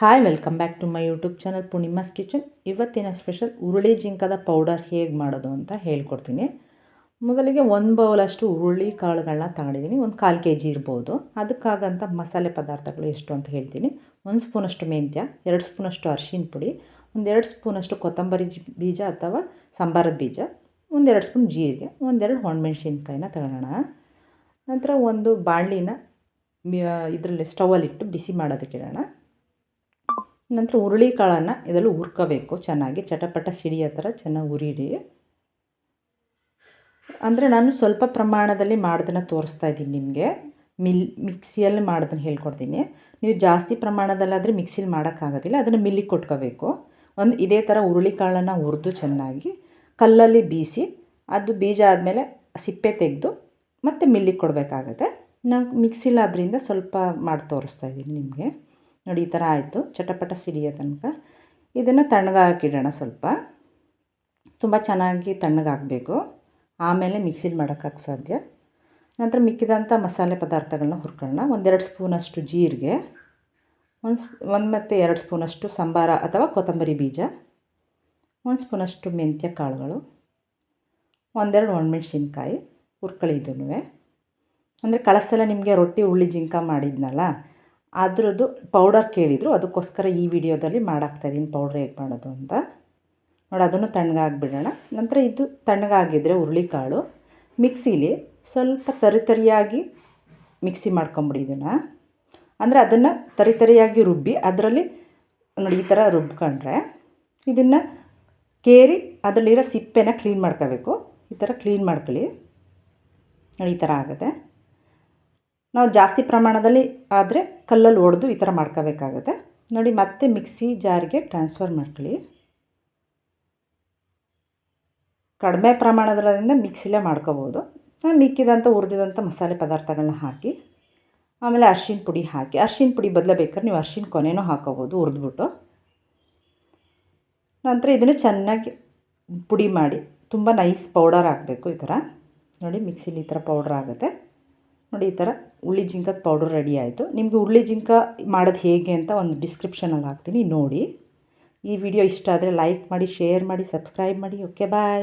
Hi welcome back to my YouTube channel Poornima's kitchen ಇವತ್ತಿನ special ಹುರುಳಿ ಜಿಂಕದ powder ಹೇಗೆ ಮಾಡೋದು ಅಂತ ಹೇಳ್ಕೊಡ್ತೀನಿ. ಮೊದಲಿಗೆ ಒಂದು ಬೌಲಷ್ಟು ಹುರುಳಿ ಕಾಳುಗಳನ್ನ ತಗೊಂಡಿದ್ದೀನಿ. ಒಂದು ಕಾಲು ಕೆ ಜಿ ಇರ್ಬೋದು. ಅದಕ್ಕಾಗಂಥ ಮಸಾಲೆ ಪದಾರ್ಥಗಳು ಎಷ್ಟು ಅಂತ ಹೇಳ್ತೀನಿ. ಒಂದು ಸ್ಪೂನಷ್ಟು ಮೆಂತ್ಯ, ಎರಡು ಸ್ಪೂನಷ್ಟು ಅರಿಶಿನ ಪುಡಿ ಒಂದೆರಡು ಸ್ಪೂನಷ್ಟು ಕೊತ್ತಂಬರಿ ಬೀಜ ಅಥವಾ ಸಾಂಬಾರದ ಬೀಜ ಒಂದೆರಡು ಸ್ಪೂನ್ ಜೀರಿಗೆ ಒಂದೆರಡು ಒಣಮೆಣ್ಸಿನ್ಕಾಯಿನ ತಗೊಳ್ಳೋಣ ನಂತರ ಒಂದು ಬಾಣಲಿನ ಇದರಲ್ಲಿ ಸ್ಟವಲ್ಲಿಟ್ಟು ಬಿಸಿ ಮಾಡೋದಕ್ಕೆ ಇಡೋಣ. ನಂತರ ಹುರುಳಿ ಕಾಳನ್ನು ಇದರಲ್ಲಿ ಹುರ್ಕೋಬೇಕು. ಚೆನ್ನಾಗಿ ಚಟಪಟ ಸಿಡಿಯೋ ಥರ ಚೆನ್ನಾಗಿ ಉರಿಯಿರಿ ಅಂದರೆ ನಾನು ಸ್ವಲ್ಪ ಪ್ರಮಾಣದಲ್ಲಿ ಮಾಡೋದನ್ನು ತೋರಿಸ್ತಾ ಇದ್ದೀನಿ ನಿಮಗೆ. ಮಿಲ್, ಮಿಕ್ಸಿಯಲ್ಲಿ ಮಾಡೋದನ್ನು ಹೇಳ್ಕೊಡ್ತೀನಿ. ನೀವು ಜಾಸ್ತಿ ಪ್ರಮಾಣದಲ್ಲಾದರೆ ಮಿಕ್ಸಿಲಿ ಮಾಡೋಕ್ಕಾಗೋದಿಲ್ಲ, ಅದನ್ನು ಮಿಲ್ಲಿಗೆ ಕೊಟ್ಕೋಬೇಕು. ಒಂದು ಇದೇ ಥರ ಹುರುಳಿ ಕಾಳನ್ನು ಹುರಿದು ಚೆನ್ನಾಗಿ ಕಲ್ಲಲ್ಲಿ ಬೀಸಿ, ಅದು ಬೀಜ ಆದಮೇಲೆ ಸಿಪ್ಪೆ ತೆಗೆದು ಮತ್ತೆ ಮಿಲ್ಲಿಗೆ ಕೊಡಬೇಕಾಗತ್ತೆ. ನಾನು ಮಿಕ್ಸಿಲಾದ್ರಿಂದ ಸ್ವಲ್ಪ ಮಾಡಿ ತೋರಿಸ್ತಾ ಇದ್ದೀನಿ ನಿಮಗೆ. ನೋಡಿ ಈ ಥರ ಆಯಿತು. ಚಟಪಟ ಸಿಡಿಯೋ ತನಕ. ಇದನ್ನು ತಣ್ಣಗಾಕಿಡೋಣ ಸ್ವಲ್ಪ. ತುಂಬ ಚೆನ್ನಾಗಿ ತಣ್ಣಗಾಗಬೇಕು ಆಮೇಲೆ ಮಿಕ್ಸಿಲಿ ಮಾಡೋಕ್ಕಾಗ ಸಾಧ್ಯ. ನಂತರ ಮಿಕ್ಕಿದಂಥ ಮಸಾಲೆ ಪದಾರ್ಥಗಳನ್ನ ಹುರ್ಕೊಳ್ಳೋಣ. ಒಂದೆರಡು ಸ್ಪೂನಷ್ಟು ಜೀರಿಗೆ. ಒಂದು ಸ್ಪ್, ಒಂದು ಮತ್ತು ಎರಡು ಸ್ಪೂನಷ್ಟು ಸಂಬಾರ ಅಥವಾ ಕೊತ್ತಂಬರಿ ಬೀಜ. ಒಂದು ಸ್ಪೂನಷ್ಟು ಮೆಂತ್ಯ ಕಾಳುಗಳು. ಒಂದೆರಡು ಒಣಮೆಣ್ಸಿನ್ಕಾಯಿ. ಹುರ್ಕೊಳ್ಳಿ ಅಂದರೆ ಕಳಸೆಲ್ಲ ನಿಮಗೆ ರೊಟ್ಟಿ, ಉಳ್ಳಿ, ಜಿಂಕ ಮಾಡಿದ್ನಲ್ಲ ಅದರದ್ದು ಪೌಡರ್ ಕೇಳಿದರು. ಅದಕ್ಕೋಸ್ಕರ ಈ ವಿಡಿಯೋದಲ್ಲಿ ಮಾಡಾಕ್ತಾಯಿದ್ದೀನಿ ಪೌಡ್ರ್ ಹೇಗೆ ಮಾಡೋದು ಅಂತ. ನೋಡಿ, ಅದನ್ನು ತಣ್ಣಗಾಗಿಬಿಡೋಣ. ನಂತರ ಇದು ತಣ್ಣಗಾಗಿದ್ದರೆ ಹುರುಳಿಕಾಳು. ಮಿಕ್ಸಿಲಿ ಸ್ವಲ್ಪ ತರಿ ತರಿಯಾಗಿ ಮಿಕ್ಸಿ ಮಾಡ್ಕೊಂಬಿಡಿ ಇದನ್ನು. ಅಂದರೆ ಅದನ್ನು ತರಿ ತರಿಯಾಗಿ ರುಬ್ಬಿ ಅದರಲ್ಲಿ ನೋಡಿ ಈ ಥರ ರುಬ್ಕೊಂಡ್ರೆ ಇದನ್ನು ಕೇರಿ ಅದರಲ್ಲಿರೋ ಸಿಪ್ಪೆನ ಕ್ಲೀನ್ ಮಾಡ್ಕೋಬೇಕು. ಈ ಥರ ಕ್ಲೀನ್ ಮಾಡ್ಕೊಳ್ಳಿ. ನೋಡಿ ಈ ಥರ ಆಗುತ್ತೆ. ನಾವು ಜಾಸ್ತಿ ಪ್ರಮಾಣದಲ್ಲಿ ಆದರೆ ಕಲ್ಲಲ್ಲಿ ಒಡೆದು ಈ ಥರ ಮಾಡ್ಕೋಬೇಕಾಗುತ್ತೆ. ನೋಡಿ, ಮತ್ತೆ ಮಿಕ್ಸಿ ಜಾರಿಗೆ ಟ್ರಾನ್ಸ್ಫರ್ ಮಾಡ್ಕೊಳ್ಳಿ. ಕಡಿಮೆ ಪ್ರಮಾಣದಲ್ಲಿಂದ ಮಿಕ್ಸಿಲೇ ಮಾಡ್ಕೋಬೋದು. ಮಿಕ್ಕಿದಂಥ, ಹುರಿದಿದಂಥ ಮಸಾಲೆ ಪದಾರ್ಥಗಳನ್ನ ಹಾಕಿ, ಆಮೇಲೆ ಅರ್ಶಿನ ಪುಡಿ ಹಾಕಿ. ಅರ್ಶಿನ ಪುಡಿ ಬದಲ ಬೇಕಾದ್ರೆ ನೀವು ಅರ್ಶಿನ ಕೊನೆನೂ ಹಾಕೋಬೋದು, ಹುರಿದ್ಬಿಟ್ಟು. ನಂತರ ಇದನ್ನು ಚೆನ್ನಾಗಿ ಪುಡಿ ಮಾಡಿ, ತುಂಬ ನೈಸ್ ಪೌಡರ್ ಹಾಕಬೇಕು ಈ ಥರ. ನೋಡಿ, ಮಿಕ್ಸಿಲಿ ಈ ಥರ ಪೌಡ್ರ್ ಆಗುತ್ತೆ. ನೋಡಿ, ಈ ಥರ ಹುಳಿ ಜಿಂಕದ ಪೌಡರ್ ರೆಡಿ ಆಯಿತು. ನಿಮಗೆ ಹುರುಳಿ ಜಿಂಕ ಮಾಡೋದು ಹೇಗೆ ಅಂತ ಒಂದು ಡಿಸ್ಕ್ರಿಪ್ಷನಲ್ಲಿ ಹಾಕ್ತೀನಿ, ನೋಡಿ. ಈ ವಿಡಿಯೋ ಇಷ್ಟ ಆದರೆ ಲೈಕ್ ಮಾಡಿ ಶೇರ್ ಮಾಡಿ ಸಬ್ಸ್ಕ್ರೈಬ್ ಮಾಡಿ. Okay bye